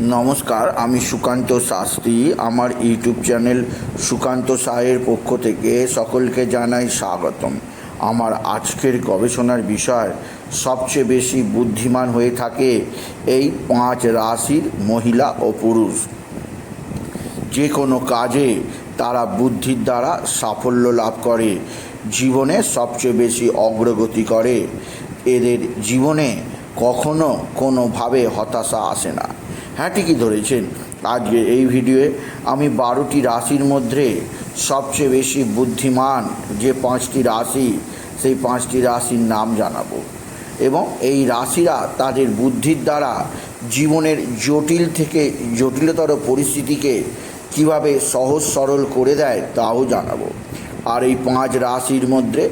নমস্কার, আমি সুকান্ত শাস্ত্রী। আমার ইউটিউব চ্যানেল সুকান্ত সাহের পক্ষ থেকে সকলকে জানাই স্বাগতম। আমার আজকের গবেষণার বিষয়, সবচেয়ে বেশি বুদ্ধিমান হয়ে থাকে এই পাঁচ রাশির মহিলা ও পুরুষ। যে কোনো কাজে তারা বুদ্ধির দ্বারা সাফল্য লাভ করে, জীবনে সবচেয়ে বেশি অগ্রগতি করে। এদের জীবনে কখনো কোনোভাবে হতাশা আসে না। হ্যাঁ ঠিকই ধরেছেন। আজকে এই ভিডিওয়ে আমি বারোটি রাশির মধ্যে সবচেয়ে বেশি বুদ্ধিমান যে পাঁচটি রাশি, সেই পাঁচটি রাশির নাম জানাব। এবং এই রাশিরা তাদের বুদ্ধির দ্বারা জীবনের জটিল থেকে, জটিলতর পরিস্থিতিকে কীভাবে সহজ সরল করে দেয় তাও জানাব। আর এই পাঁচ রাশির মধ্যে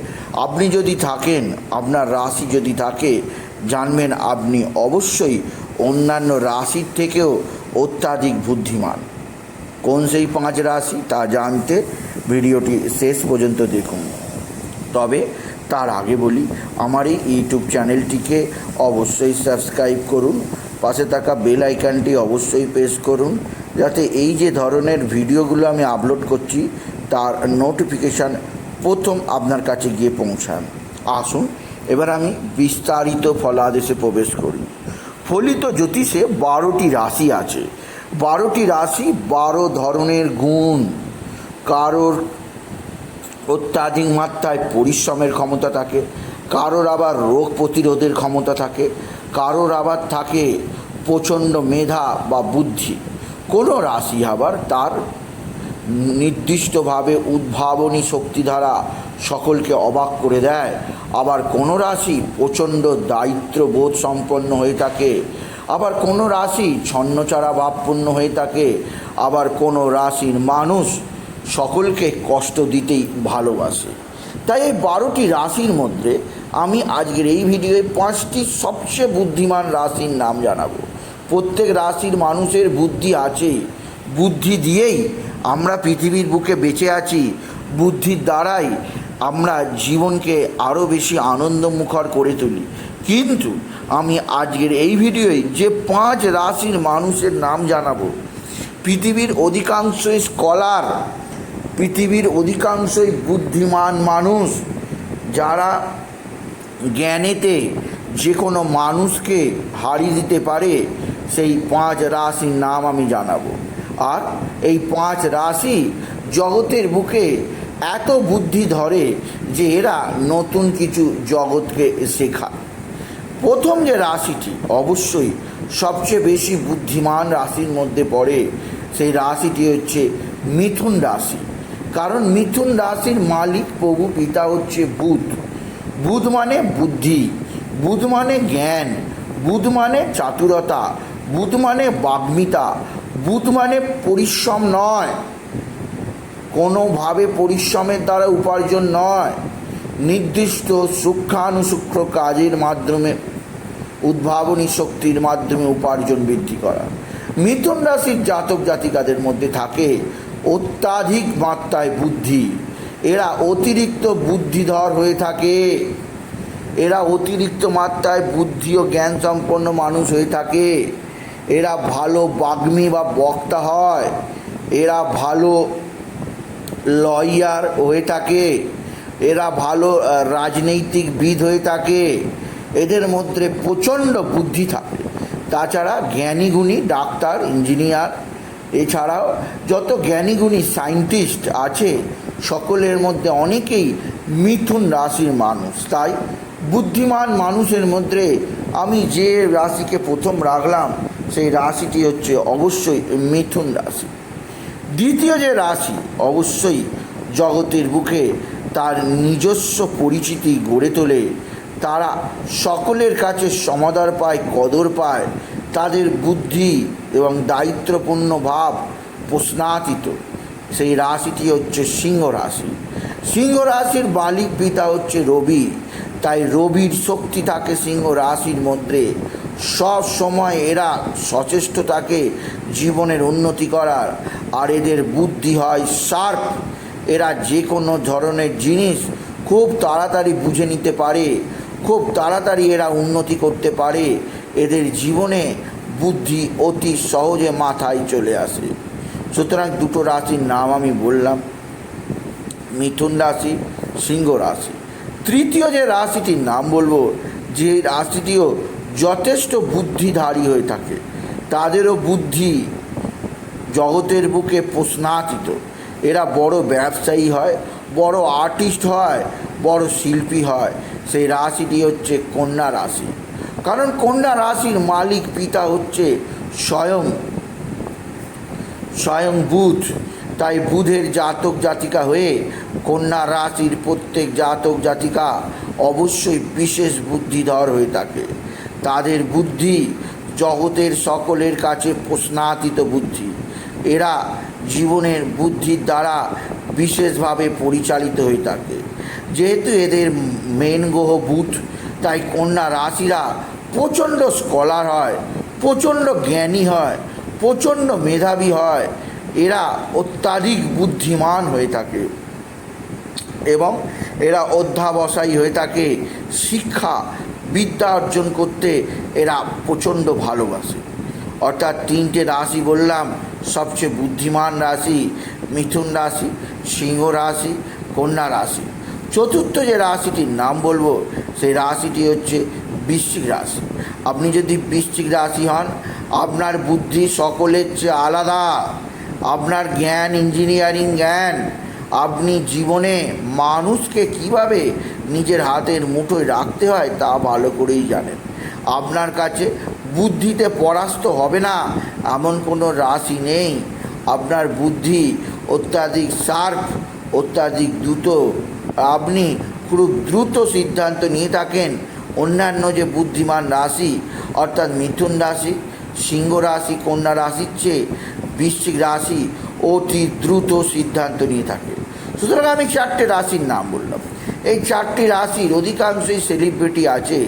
আপনি যদি থাকেন, আপনার রাশি যদি থাকে, জানবেন আপনি অবশ্যই অন্যান্য রাশির থেকেও অত্যাধিক বুদ্ধিমান। কোন সেই পাঁচ রাশি তা জানতে ভিডিওটি শেষ পর্যন্ত দেখুন। তবে তার আগে বলি, আমার এই ইউটিউব চ্যানেলটিকে অবশ্যই সাবস্ক্রাইব করুন, পাশে থাকা বেল আইকনটি অবশ্যই প্রেস করুন, যাতে এই যে ধরনের ভিডিওগুলো আমি আপলোড করছি, তার নোটিফিকেশান প্রথম আপনার কাছে গিয়ে পৌঁছান আসুন, এবার আমি বিস্তারিত ফলাদেশে প্রবেশ করি। ফলিত জ্যোতিষে বারোটি রাশি আছে। বারোটি রাশি বারো ধরনের গুণ। কারোর অত্যাধিক মাত্রায় পরিশ্রমের ক্ষমতা থাকে, কারোর আবার রোগ প্রতিরোধের ক্ষমতা থাকে, কারোর আবার থাকে প্রচণ্ড মেধা বা বুদ্ধি। কোনো রাশি আবার তার নির্দিষ্টভাবে উদ্ভাবনী শক্তি দ্বারা সকলকে অবাক করে দেয় আবার কোনো রাশি প্রচণ্ড দায়িত্ববোধ সম্পন্ন হয়ে থাকে, আবার কোনো রাশি ছন্নচারা ভাবপূর্ণ হয়ে থাকে, আবার কোনো রাশির মানুষ সকলকে কষ্ট দিতেই ভালোবাসে। তাই এই বারোটি রাশির মধ্যে আমি আজকের এই ভিডিওয়ে পাঁচটি সবচেয়ে বুদ্ধিমান রাশির নাম জানাব। প্রত্যেক রাশির মানুষের বুদ্ধি আছে, বুদ্ধি দিয়েই আমরা পৃথিবীর বুকে বেঁচে আছি, বুদ্ধির দ্বারাই আমরা জীবনকে আরও বেশি আনন্দমুখর করে তুলি। কিন্তু আমি আজকের এই ভিডিওয় যে পাঁচ রাশির মানুষের নাম জানাব, পৃথিবীর অধিকাংশই স্কলার, পৃথিবীর অধিকাংশই বুদ্ধিমান মানুষ, যারা জ্ঞানেতে যে কোনো মানুষকে হারিয়ে দিতে পারে, সেই পাঁচ রাশির নাম আমি জানাব। আর এই পাঁচ রাশি জগতের বুকে এত বুদ্ধি ধরে যে এরা নতুন কিছু জগৎকে শেখায় প্রথম যে রাশিটি অবশ্যই সবচেয়ে বেশি বুদ্ধিমান রাশির মধ্যে পড়ে সেই রাশিটি হচ্ছে মিথুন রাশি। কারণ মিথুন রাশির মালিক, প্রভু, পিতা হচ্ছে বুধ। বুধ মানে বুদ্ধি, বুধ মানে জ্ঞান, বুধ মানে চাতুরতা, বুধ মানে বাগ্মিতা, বুধ মানে পরিশ্রম নয়। কোনোভাবে পরিশ্রমের দ্বারা উপার্জন নয়। নির্দিষ্ট সূক্ষ্মানুসূক্ষ্ম কাজের মাধ্যমে, উদ্ভাবনী শক্তির মাধ্যমে উপার্জন বৃদ্ধি করা। মিথুন রাশির জাতক জাতিকাদের মধ্যে থাকে অত্যাধিক মাত্রায় বুদ্ধি। এরা অতিরিক্ত বুদ্ধিধর হয়ে থাকে। এরা অতিরিক্ত মাত্রায় বুদ্ধি ও জ্ঞান সম্পন্ন মানুষ হয়ে থাকে। এরা ভালো বাগ্মী বা বক্তা হয়। এরা ভালো লয়ার হয়ে থাকে। এরা ভালো রাজনৈতিকবিদ হয়ে থাকে। এদের মধ্যে প্রচণ্ড বুদ্ধি থাকে। তাছাড়া জ্ঞানীগুণী ডাক্তার, ইঞ্জিনিয়ার, এছাড়াও যত জ্ঞানীগুণী সায়েন্টিস্ট আছে, সকলের মধ্যে অনেকেই মিথুন রাশির মানুষ। তাই বুদ্ধিমান মানুষের মধ্যে আমি যে রাশিকে প্রথম রাখলাম, সেই রাশিটি হচ্ছে অবশ্যই মিথুন রাশি। দ্বিতীয় যে রাশি, অবশ্যই জগতের বুকে তার নিজস্ব পরিচিতি গড়ে তোলে। তারা সকলের কাছে সমাদর পায়, কদর পায়। তাদের বুদ্ধি এবং দায়িত্বপূর্ণ ভাব প্রশ্নাতীত। সেই রাশিটি হচ্ছে সিংহ রাশি। সিংহ রাশির বালিক পিতা হচ্ছে রবি। তাই রবির শক্তি থাকে সিংহ রাশির মধ্যে। সব সময় এরা সচেষ্ট থাকে জীবনের উন্নতি করার, আর এদের বুদ্ধি হয় শার্প। এরা যে কোনো ধরনের জিনিস খুব তাড়াতাড়ি বুঝে নিতে পারে, খুব তাড়াতাড়ি এরা উন্নতি করতে পারে। এদের জীবনে বুদ্ধি অতি সহজে মাথায় চলে আসে। সুতরাং দুটো রাশির নাম আমি বললাম, মিথুন রাশি, সিংহ রাশি। তৃতীয় যে রাশিটির নাম বলব, যে রাশিটিও যথেষ্ট বুদ্ধিধারী হয়ে থাকে। তাদেরও বুদ্ধি জগতের বুকে প্রশ্নাতীত। এরা বড় ব্যবসায়ী হয়, বড় আর্টিস্ট হয়, বড় শিল্পী হয়। সেই রাশিটি হচ্ছে কন্যা রাশি। কারণ কন্যা রাশির মালিক পিতা হচ্ছে স্বয়ং স্বয়ং বুধ। তাই বুধের জাতক জাতিকা হয়ে কন্যা রাশির প্রত্যেক জাতক জাতিকা অবশ্যই বিশেষ বুদ্ধিধর হয়ে থাকে। তাদের বুদ্ধি জগতের সকলের কাছে প্রশ্নাতীত বুদ্ধি। এরা জীবনের বুদ্ধির দ্বারা বিশেষভাবে পরিচালিত হয়ে থাকে। যেহেতু এদের মেন গ্রহ বুধ, তাই কন্যা রাশিরা প্রচণ্ড স্কলার হয়, প্রচণ্ড জ্ঞানী হয়, প্রচণ্ড মেধাবী হয়। এরা অত্যাধিক বুদ্ধিমান হয়ে থাকে এবং এরা অধ্যাবসায়ী হয়ে থাকে। শিক্ষা বিদ্যা অর্জন করতে এরা প্রচণ্ড ভালোবাসে। অর্থাৎ তিনটে রাশি বললাম, সবচেয়ে বুদ্ধিমান রাশি মিথুন রাশি, সিংহ রাশি, কন্যা রাশি। চতুর্থ যে রাশিটির নাম বলব, সেই রাশিটি হচ্ছে বৃশ্চিক রাশি। আপনি যদি বৃশ্চিক রাশি হন, আপনার বুদ্ধি সকলের চেয়ে আলাদা। আপনার জ্ঞান, ইঞ্জিনিয়ারিং জ্ঞান আপনি জীবনে মানুষকে কীভাবে নিজের হাতের মুঠোয় রাখতে হয় তা ভালো করেই জানেন। আপনার কাছে বুদ্ধিতে পরাস্ত হবে না, এমন কোনো রাশি নেই। আপনার বুদ্ধি অত্যাধিক শার্প, অত্যাধিক দ্রুত। আপনি খুব দ্রুত সিদ্ধান্ত নিয়ে থাকেন। অন্যান্য যে বুদ্ধিমান রাশি, অর্থাৎ মিথুন রাশি, সিংহ রাশি, কন্যা রাশির চেয়ে বৃশ্চিক রাশি অতি দ্রুত সিদ্ধান্ত নিয়ে থাকে। সুতরাং আমি চারটে রাশির নাম বললাম। এই চারটি রাশির অধিকাংশই সেলিব্রিটি আছে,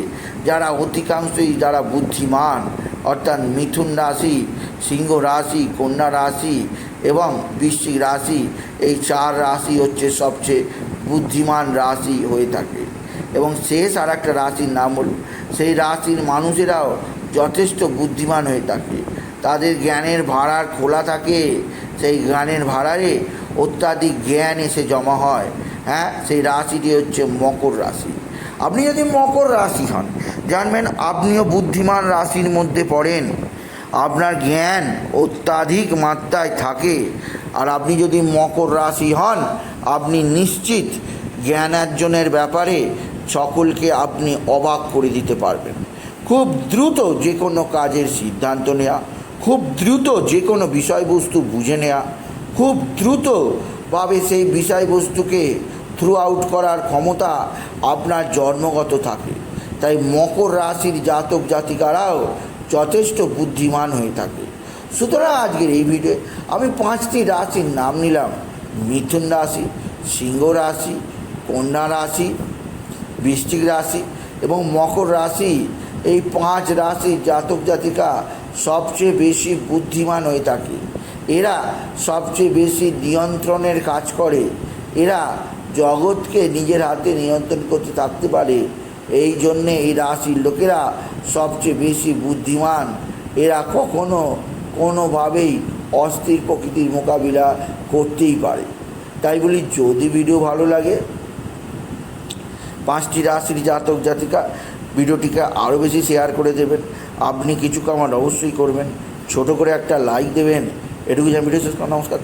যারা অধিকাংশই যারা বুদ্ধিমান, অর্থাৎ মিথুন রাশি, সিংহ রাশি, কন্যা রাশি এবং বৃশ্চিক রাশি, এই চার রাশি হচ্ছে সবচেয়ে বুদ্ধিমান রাশি হয়ে থাকে। এবং শেষ আর একটা রাশির নাম হল, সেই রাশির মানুষেরাও যথেষ্ট বুদ্ধিমান হয়ে থাকে। তাদের জ্ঞানের ভাড়ার খোলা থাকে, সেই জ্ঞানের ভাড়ারে অত্যাধিক জ্ঞান এসে জমা হয় হ্যাঁ? সেই রাশিটি হচ্ছে মকর রাশি। আপনি যদি মকর রাশি হন, জানবেন আপনিও বুদ্ধিমান রাশির মধ্যে পড়েন। আপনার জ্ঞান অত্যাধিক মাত্রায় থাকে। আর আপনি যদি মকর রাশি হন, আপনি নিশ্চিত জ্ঞানার্জনের ব্যাপারে সকলকে আপনি অবাক করে দিতে পারবেন। খুব দ্রুত যে কোনো কাজের সিদ্ধান্ত নেওয়া খুব দ্রুত যে কোনো বিষয়বস্তু বুঝে নেওয়া খুব দ্রুতভাবে সেই বিষয়বস্তুকে থ্রু আউট করার ক্ষমতা আপনার জন্মগত থাকে। তাই মকর রাশির জাতক জাতিকারাও যথেষ্ট বুদ্ধিমান হয়ে থাকে। সুতরাং আজকের এই ভিডিও আমি পাঁচটি রাশির নাম নিলাম। মিথুন রাশি, সিংহ রাশি, কন্যা রাশি, বৃশ্চিক রাশি এবং মকর রাশি। এই পাঁচ রাশির জাতক জাতিকা সবচেয়ে বেশি বুদ্ধিমান হয়ে থাকে। এরা সবচেয়ে বেশি নিয়ন্ত্রণের কাজ করে। এরা জগৎকে নিজের হাতে নিয়ন্ত্রণ করতে থাকতে পারে। এই জন্যে এই রাশির লোকেরা সবচেয়ে বেশি বুদ্ধিমান। এরা কখনো কোনোভাবেই অস্থির প্রকৃতির মোকাবিলা করতেই পারে। তাই বলি, যদি ভিডিও ভালো লাগে, পাঁচটি রাশির জাতক জাতিকা ভিডিওটিকে আরও বেশি শেয়ার করে দেবেন। আপনি কিছু কামার অবশ্যই করবেন। ছোট করে একটা লাইক দেবেন। এটুকু আমি ভিডিও শেষ করা নমস্কার